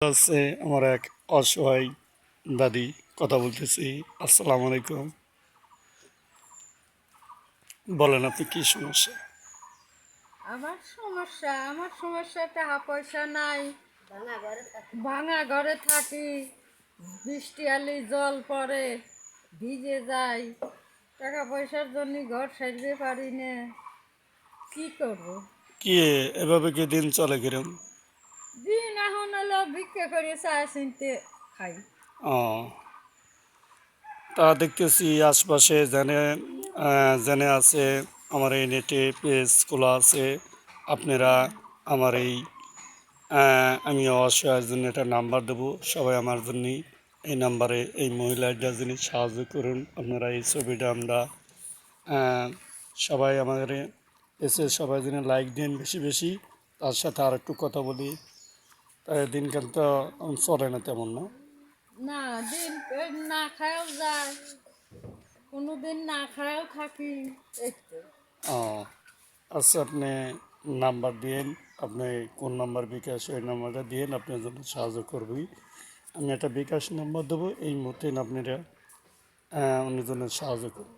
আছে আমার এক অসহায় দাদি কথা বলতেছি। আসসালামু আলাইকুম। বলেন আপনি কি সমস্যা? আমার সমস্যা আমার সমস্যা টাকা পয়সা নাই। ভাঙা ঘরে থাকি। বৃষ্টি আলি জল পড়ে ভিজে যাই। টাকা পয়সার জন্য ঘর সারতে পারি না। কি করব? কি এভাবে কি দিন চলে কিরম হলো, ভিক্ষা করে চা চিনতে খাই। ও। তা দেখতেছি আশপাশে জেনে জেনে আছে, আমার এই নেটে পেজ খোলা আছে। আপনারা আমার এই আমি অসহায়ের জন্য একটা নাম্বার দেবো। সবাই আমার জন্য এই নাম্বারে এই মহিলাটা যিনি সাহায্য করুন, আপনারা এই ছবিটা আমরা সবাই আমাদের এসে সবাই যেন লাইক দিন বেশি বেশি। তার সাথে আর একটু কথা বলি। তাই দিনকাল তো চলে না তেমন না। না দিন না খায়াও যায়। কোনো দিন না খায়াও থাকি ও আচ্ছা আপনি নাম্বার দিন আপনি কোন নাম্বার বিকাশ ওই নাম্বারটা দিন আপনার জন্য সাহায্য করবই। আমি একটা বিকাশ নাম্বার দেবো এই মুহূর্তে আপনারা অন্যজনের সাহায্য করুন।